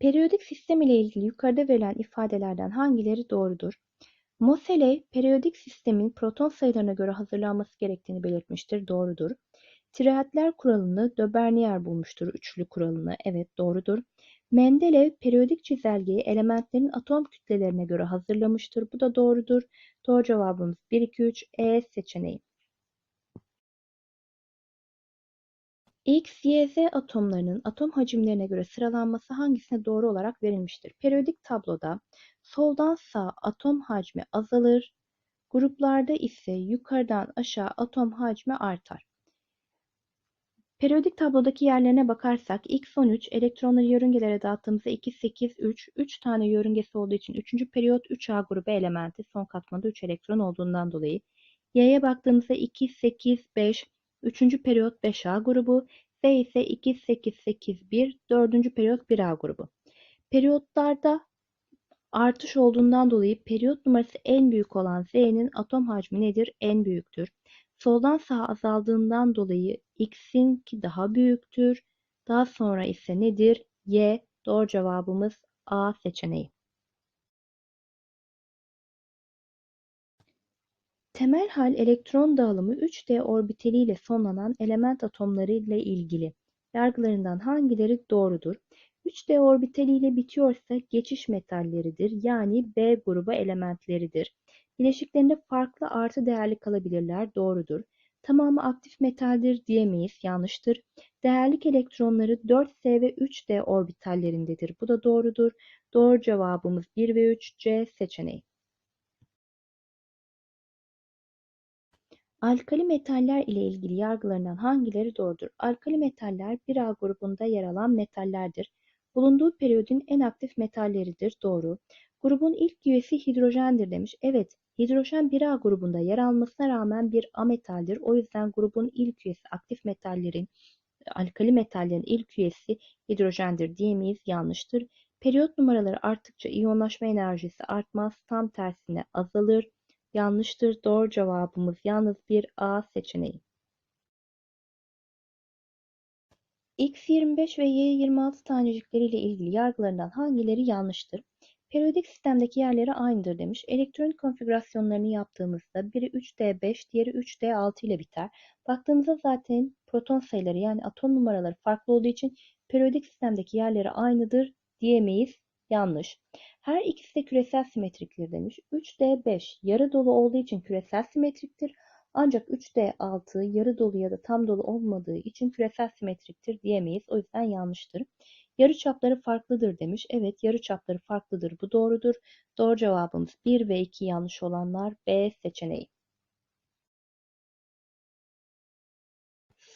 Periyodik sistem ile ilgili yukarıda verilen ifadelerden hangileri doğrudur? Moseley, periyodik sistemin proton sayılarına göre hazırlanması gerektiğini belirtmiştir. Doğrudur. Triadler kuralını de Bernier bulmuştur. Üçlü kuralını. Evet doğrudur. Mendeleev periyodik çizelgeyi elementlerin atom kütlelerine göre hazırlamıştır. Bu da doğrudur. Doğru cevabımız 1, 2, 3 E seçeneği. X, Y, Z atomlarının atom hacimlerine göre sıralanması hangisine doğru olarak verilmiştir? Periyodik tabloda soldan sağa atom hacmi azalır, gruplarda ise yukarıdan aşağı atom hacmi artar. Periyodik tablodaki yerlerine bakarsak X13 elektronları yörüngelere dağıttığımızda 2, 8, 3, 3 tane yörüngesi olduğu için 3. periyot 3A grubu elementi son katmanda 3 elektron olduğundan dolayı. Y'ye baktığımızda 2, 8, 5, 3. periyot 5A grubu, Z ise 2, 8, 8, 1, 4. periyot 1A grubu. Periyotlarda artış olduğundan dolayı periyot numarası en büyük olan Z'nin atom hacmi nedir? En büyüktür. Soldan sağa azaldığından dolayı X'inki daha büyüktür. Daha sonra ise nedir? Y. Doğru cevabımız A seçeneği. Temel hal elektron dağılımı 3D orbitaliyle sonlanan element atomları ile ilgili. Yargılarından hangileri doğrudur? 3D orbitaliyle bitiyorsa geçiş metalleridir yani B grubu elementleridir. Bileşiklerinde farklı artı değerli kalabilirler doğrudur. Tamamı aktif metaldir diyemeyiz yanlıştır. Değerlik elektronları 4s ve 3d orbitallerindedir. Bu da doğrudur. Doğru cevabımız 1 ve 3 C seçeneği. Alkali metaller ile ilgili yargılarından hangileri doğrudur? Alkali metaller 1A grubunda yer alan metallerdir. Bulunduğu periyodun en aktif metalleridir. Doğru. Grubun ilk üyesi hidrojendir demiş. Evet, hidrojen 1A grubunda yer almasına rağmen bir ametaldir. O yüzden grubun ilk üyesi aktif metallerin, alkali metallerin ilk üyesi hidrojendir diyemeyiz. Yanlıştır. Periyot numaraları arttıkça iyonlaşma enerjisi artmaz. Tam tersine azalır. Yanlıştır. Doğru cevabımız yalnız bir A seçeneği. X25 ve Y26 tanecikleriyle ilgili yargılarından hangileri yanlıştır? Periyodik sistemdeki yerleri aynıdır demiş. Elektronik konfigürasyonlarını yaptığımızda biri 3D5, diğeri 3D6 ile biter. Baktığımızda zaten proton sayıları yani atom numaraları farklı olduğu için periyodik sistemdeki yerleri aynıdır diyemeyiz. Yanlış. Her ikisi de küresel simetriktir demiş. 3D5 yarı dolu olduğu için küresel simetriktir. Ancak 3D6 yarı dolu ya da tam dolu olmadığı için küresel simetriktir diyemeyiz. O yüzden yanlıştır. Yarıçapları farklıdır demiş. Evet yarıçapları farklıdır. Bu doğrudur. Doğru cevabımız 1 ve 2 yanlış olanlar B seçeneği.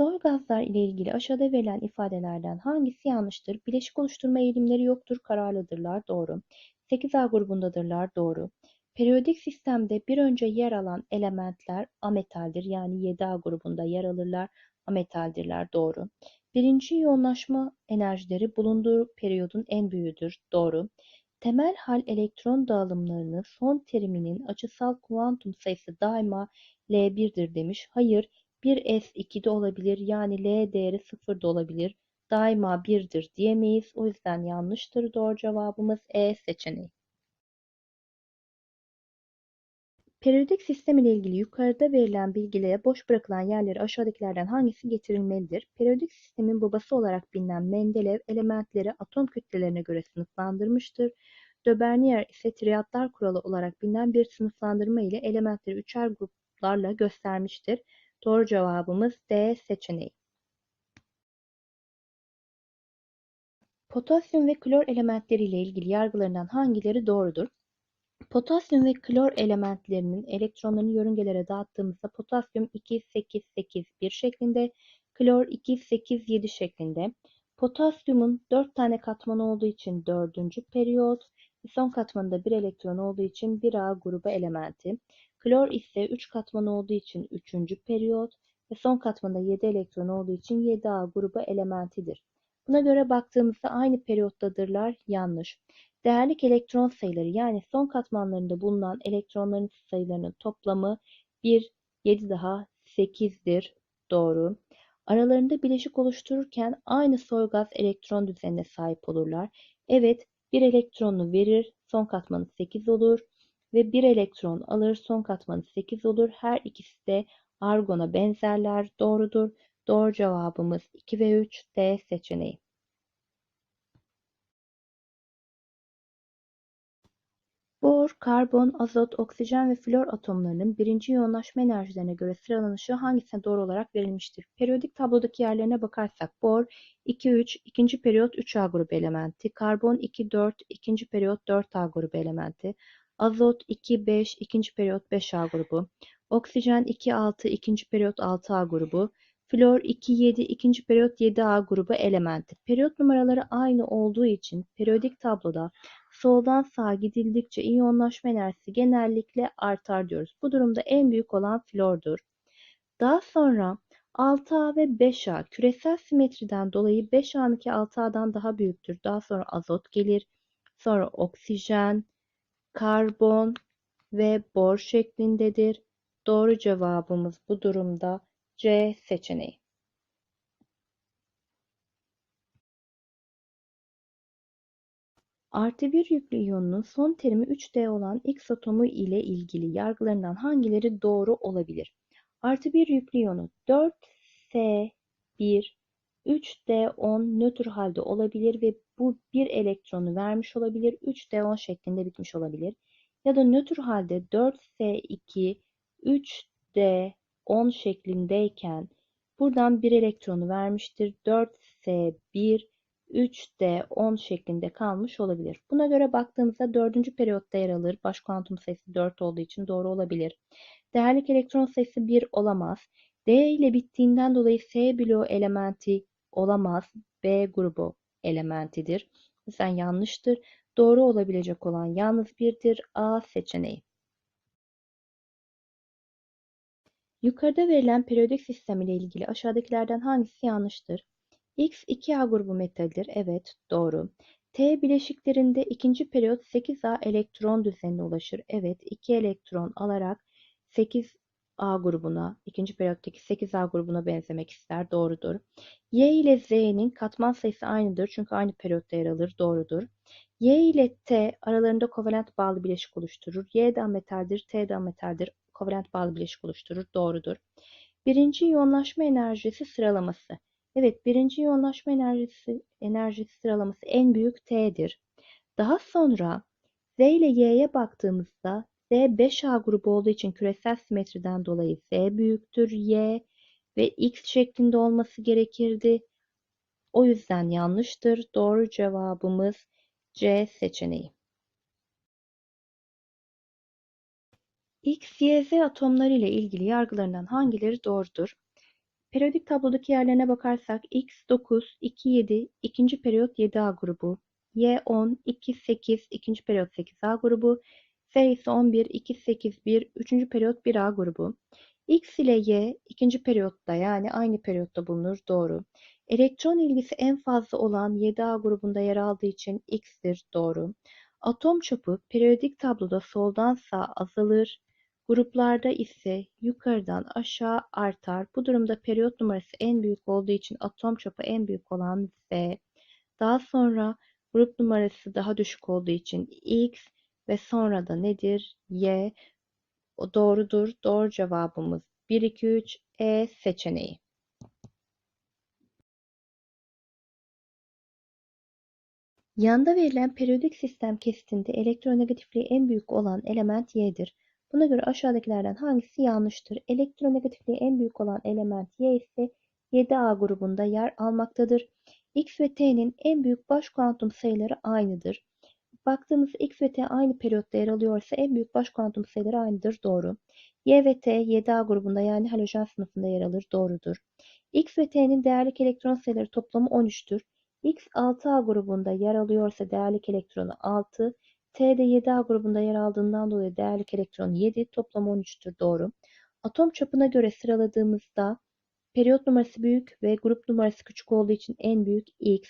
Soy gazlar ile ilgili aşağıda verilen ifadelerden hangisi yanlıştır? Bileşik oluşturma eğilimleri yoktur, kararlıdırlar. Doğru. 8A grubundadırlar. Doğru. Periyodik sistemde bir önce yer alan elementler ametaldir yani 7A grubunda yer alırlar. Ametaldirler. Doğru. Birinci yoğunlaşma enerjileri bulunduğu periyodun en büyüğüdür. Doğru. Temel hal elektron dağılımlarının son teriminin açısal kuantum sayısı daima L1'dir demiş. Hayır, 1s 2'de olabilir yani L değeri 0'da olabilir. Daima 1'dir diyemeyiz. O yüzden yanlıştır. Doğru cevabımız E seçeneği. Periyodik sistem ile ilgili yukarıda verilen bilgilere boş bırakılan yerleri aşağıdakilerden hangisi getirilmelidir? Periyodik sistemin babası olarak bilinen Mendeleev elementleri atom kütlelerine göre sınıflandırmıştır. De Bernier ise triadlar kuralı olarak bilinen bir sınıflandırma ile elementleri üçer gruplarla göstermiştir. Doğru cevabımız D seçeneği. Potasyum ve klor elementleri ile ilgili yargılarından hangileri doğrudur? Potasyum ve klor elementlerinin elektronlarını yörüngelere dağıttığımızda potasyum 2, 8, 8, 1 şeklinde, klor 2, 8, 7 şeklinde. Potasyumun 4 tane katmanı olduğu için 4. periyot, son katmanında 1 elektron olduğu için 1A grubu elementi. Klor ise 3 katmanı olduğu için 3. periyot ve son katmanında 7 elektron olduğu için 7A grubu elementidir. Buna göre baktığımızda aynı periyottadırlar. Yanlış. Değerlik elektron sayıları yani son katmanlarında bulunan elektronların sayılarının toplamı 1, 7 daha 8'dir. Doğru. Aralarında bileşik oluştururken aynı soy gaz elektron düzenine sahip olurlar. Evet, bir elektronunu verir, son katmanı 8 olur ve bir elektron alır, son katmanı 8 olur. Her ikisi de argona benzerler, doğrudur. Doğru cevabımız 2 ve 3 D seçeneği. Bor, karbon, azot, oksijen ve flor atomlarının birinci yoğunlaşma enerjilerine göre sıralanışı hangisine doğru olarak verilmiştir? Periyodik tablodaki yerlerine bakarsak bor 2-3, ikinci periyot 3A grubu elementi, karbon 2-4, ikinci periyot 4A grubu elementi, azot 2-5, ikinci periyot 5A grubu, oksijen 2-6, ikinci periyot 6A grubu, flor 2-7, ikinci periyot 7A grubu elementi. Periyot numaraları aynı olduğu için periyodik tabloda soldan sağa gidildikçe iyonlaşma enerjisi genellikle artar diyoruz. Bu durumda en büyük olan flordur. Daha sonra 6A ve 5A küresel simetriden dolayı 5A'nınki 6A'dan daha büyüktür. Daha sonra azot gelir. Sonra oksijen, karbon ve bor şeklindedir. Doğru cevabımız bu durumda C seçeneği. Artı bir yüklü iyonun son terimi 3D olan X atomu ile ilgili yargılarından hangileri doğru olabilir? Artı bir yüklü iyonu 4S1 3D10 nötr halde olabilir ve bu bir elektronu vermiş olabilir. 3D10 şeklinde bitmiş olabilir. Ya da nötr halde 4S2 3D10 şeklindeyken buradan bir elektronu vermiştir. 4S1 3D 10 şeklinde kalmış olabilir. Buna göre baktığımızda dördüncü periyotta yer alır. Baş kuantum sayısı 4 olduğu için doğru olabilir. Değerlik elektron sayısı 1 olamaz. D ile bittiğinden dolayı S bloğu elementi olamaz. B grubu elementidir. Yüzden yanlıştır. Doğru olabilecek olan yalnız birdir. A seçeneği. Yukarıda verilen periyodik sistem ile ilgili aşağıdakilerden hangisi yanlıştır? X 2A grubu metaldir. Evet, doğru. T bileşiklerinde ikinci periyot 8A elektron düzenine ulaşır. Evet, 2 elektron alarak 8A grubuna, ikinci periyottaki 8A grubuna benzemek ister. Doğrudur. Y ile Z'nin katman sayısı aynıdır. Çünkü aynı periyotta yer alır. Doğrudur. Y ile T aralarında kovalent bağlı bileşik oluşturur. Y da metaldir, T da metaldir. Kovalent bağlı bileşik oluşturur. Doğrudur. Birinci yoğunlaşma enerjisi sıralaması. Evet, birinci yoğunlaşma enerjisi, enerjisi sıralaması en büyük T'dir. Daha sonra Z ile Y'ye baktığımızda Z 5A grubu olduğu için küresel simetriden dolayı Z büyüktür Y ve X şeklinde olması gerekirdi. O yüzden yanlıştır. Doğru cevabımız C seçeneği. X, Y, Z atomları ile ilgili yargılarından hangileri doğrudur? Periyodik tablodaki yerlerine bakarsak X 9, 2 7, ikinci periyot 7A grubu, Y 10, 2 8, ikinci periyot 8A grubu, F ise 11, 2 8 1, üçüncü periyot 1A grubu. X ile Y ikinci periyotta yani aynı periyotta bulunur. Doğru. Elektron ilgisi en fazla olan 7A grubunda yer aldığı için X'tir. Doğru. Atom çapı periyodik tabloda soldan sağa azalır. Gruplarda ise yukarıdan aşağı artar. Bu durumda periyot numarası en büyük olduğu için atom çapı en büyük olan Z. Daha sonra grup numarası daha düşük olduğu için X ve sonra da nedir? Y. O doğrudur. Doğru cevabımız 1, 2, 3 E seçeneği. Yanda verilen periyodik sistem kesitinde elektronegatifliği en büyük olan element Y'dir. Buna göre aşağıdakilerden hangisi yanlıştır? Elektronegatifliği en büyük olan element Y ise 7A grubunda yer almaktadır. X ve T'nin en büyük baş kuantum sayıları aynıdır. Baktığımızda X ve T aynı periyotta yer alıyorsa en büyük baş kuantum sayıları aynıdır. Doğru. Y ve T 7A grubunda yani halojen sınıfında yer alır. Doğrudur. X ve T'nin değerlik elektron sayıları toplamı 13'tür. X 6A grubunda yer alıyorsa değerlik elektronu 6, T'de 7A grubunda yer aldığından dolayı değerlik elektron 7, toplamı 13'tür. Doğru. Atom çapına göre sıraladığımızda periyot numarası büyük ve grup numarası küçük olduğu için en büyük X,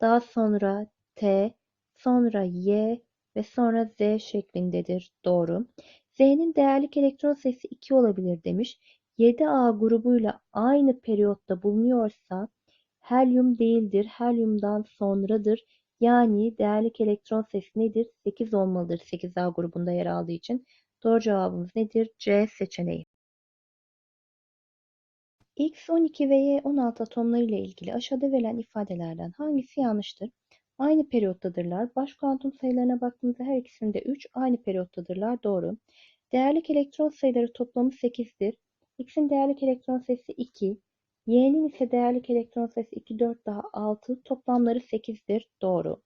daha sonra T, sonra Y ve sonra Z şeklindedir. Doğru. Z'nin değerlik elektron sayısı 2 olabilir demiş. 7A grubuyla aynı periyotta bulunuyorsa helyum değildir, helyumdan sonradır. Yani değerlik elektron sayısı nedir? 8 olmalıdır 8A grubunda yer aldığı için. Doğru cevabımız nedir? C seçeneği. X, 12 ve Y 16 atomları ile ilgili aşağıda verilen ifadelerden hangisi yanlıştır? Aynı periyottadırlar. Baş kuantum sayılarına baktığımızda her ikisinde 3 aynı periyottadırlar. Doğru. Değerlik elektron sayıları toplamı 8'dir. X'in değerlik elektron sayısı 2. Y'nin ise değerlik elektron sayısı 2, 4 daha 6. Toplamları 8'dir. Doğru.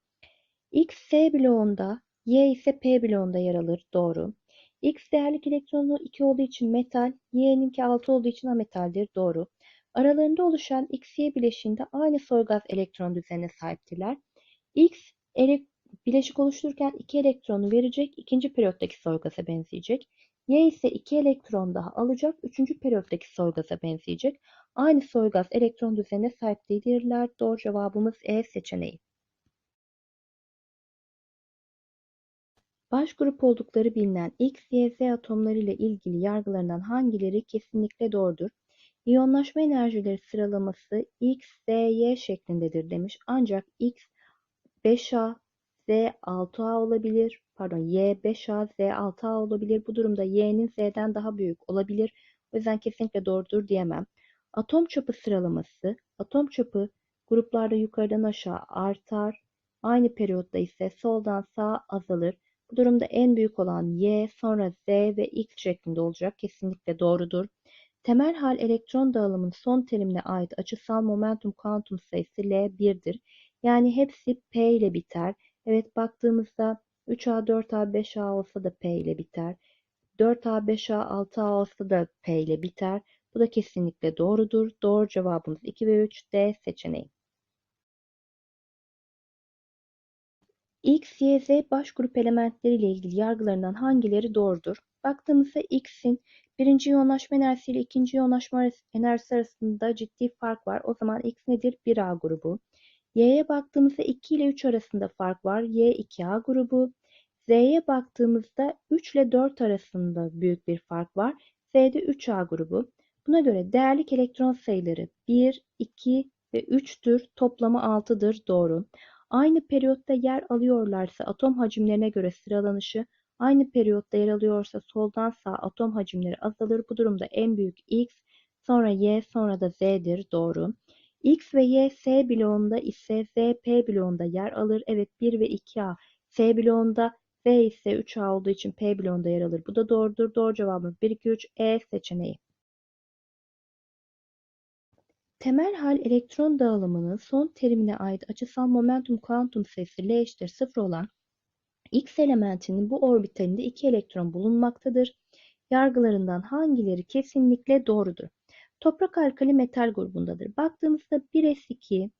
X S bloğunda, Y ise P bloğunda yer alır. Doğru. X değerlik elektronu 2 olduğu için metal, Y'ninki 6 olduğu için ametaldir. Doğru. Aralarında oluşan X-Y bileşiğinde aynı soy gaz elektron düzenine sahiptirler. X bileşik oluştururken 2 elektronu verecek, ikinci periyottaki soy gaza benzeyecek. Y ise 2 elektron daha alacak, üçüncü periyottaki soy gaza benzeyecek. Aynı soy gaz elektron düzenine sahip değildirler. Doğru cevabımız E seçeneği. Baş grup oldukları bilinen X, Y, Z atomları ile ilgili yargılarından hangileri kesinlikle doğrudur? İyonlaşma enerjileri sıralaması X, Z, Y şeklindedir demiş. Ancak X 5A, Z 6A olabilir. Pardon Y 5A, Z 6A olabilir. Bu durumda Y'nin Z'den daha büyük olabilir. O yüzden kesinlikle doğrudur diyemem. Atom çapı sıralaması. Atom çapı gruplarda yukarıdan aşağı artar. Aynı periyotta ise soldan sağa azalır. Bu durumda en büyük olan Y, sonra Z ve X şeklinde olacak. Kesinlikle doğrudur. Temel hal elektron dağılımının son terimine ait açısal momentum kuantum sayısı L 1'dir. Yani hepsi P ile biter. Evet baktığımızda 3A, 4A, 5A olsa da P ile biter. 4A, 5A, 6A olsa da P ile biter. Bu da kesinlikle doğrudur. Doğru cevabımız 2 ve 3 D seçeneği. X, Y, Z baş grup elementleri ile ilgili yargılarından hangileri doğrudur? Baktığımızda X'in birinci iyonlaşma enerjisi ile ikinci iyonlaşma enerjisi arasında ciddi fark var. O zaman X nedir? 1A grubu. Y'ye baktığımızda 2 ile 3 arasında fark var. Y 2A grubu. Z'ye baktığımızda 3 ile 4 arasında büyük bir fark var. Z'de 3A grubu. Buna göre değerlik elektron sayıları 1, 2 ve 3'tür. Toplamı 6'dır. Doğru. Aynı periyotta yer alıyorlarsa atom hacimlerine göre sıralanışı aynı periyotta yer alıyorsa soldan sağa atom hacimleri azalır. Bu durumda en büyük X, sonra Y, sonra da Z'dir. Doğru. X ve Y S bloğunda ise Z P bloğunda yer alır. Evet 1 ve 2A S bloğunda Z ise 3A olduğu için P bloğunda yer alır. Bu da doğrudur. Doğru cevabımız 1, 2, 3 E seçeneği. Temel hal elektron dağılımının son terimine ait açısal momentum kuantum sayısı L eşittir 0 olan X elementinin bu orbitalinde 2 elektron bulunmaktadır. Yargılarından hangileri kesinlikle doğrudur? Toprak alkali metal grubundadır. Baktığımızda 1s2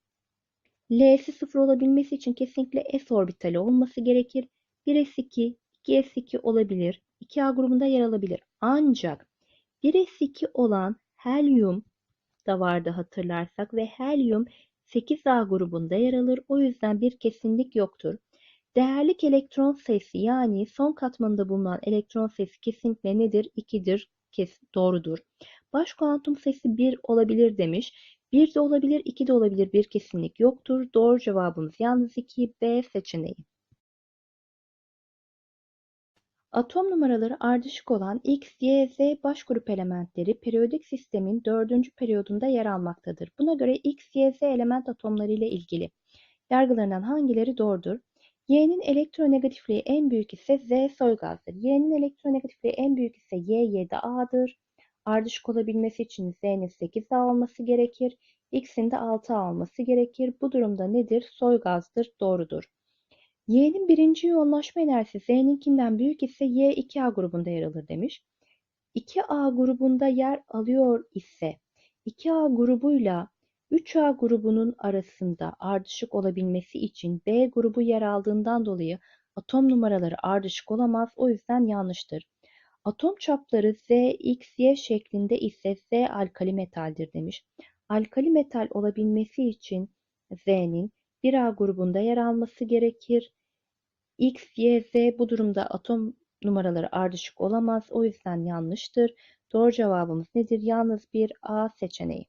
L'si 0 olabilmesi için kesinlikle s orbitali olması gerekir. 1s2 2s2 olabilir. 2a grubunda yer alabilir. Ancak 1s2 olan helyum da vardı hatırlarsak ve helyum 8A grubunda yer alır. O yüzden bir kesinlik yoktur. Değerlik elektron sayısı yani son katmanında bulunan elektron sayısı kesinlikle nedir? 2'dir. Kes doğrudur. Baş kuantum sayısı 1 olabilir demiş. 1 de olabilir, 2 de olabilir. Bir kesinlik yoktur. Doğru cevabımız yalnız 2 B seçeneği. Atom numaraları ardışık olan X, Y, Z baş grup elementleri periyodik sistemin dördüncü periyodunda yer almaktadır. Buna göre X, Y, Z element atomları ile ilgili yargılarından hangileri doğrudur? Y'nin elektronegatifliği en büyük ise Z soy gazdır. Y'nin elektronegatifliği en büyük ise Y 7A'dır. Ardışık olabilmesi için Z'nin 8A olması gerekir. X'in de 6A olması gerekir. Bu durumda nedir? Soy gazdır. Doğrudur. Y'nin birinci yoğunlaşma enerjisi Z'ninkinden büyük ise Y 2A grubunda yer alır demiş. 2A grubunda yer alıyor ise 2A grubuyla 3A grubunun arasında ardışık olabilmesi için B grubu yer aldığından dolayı atom numaraları ardışık olamaz. O yüzden yanlıştır. Atom çapları Z, X, Y şeklinde ise Z alkali metaldir demiş. Alkali metal olabilmesi için Z'nin 1A grubunda yer alması gerekir. X, Y, Z bu durumda atom numaraları ardışık olamaz. O yüzden yanlıştır. Doğru cevabımız nedir? Yalnız bir A seçeneği.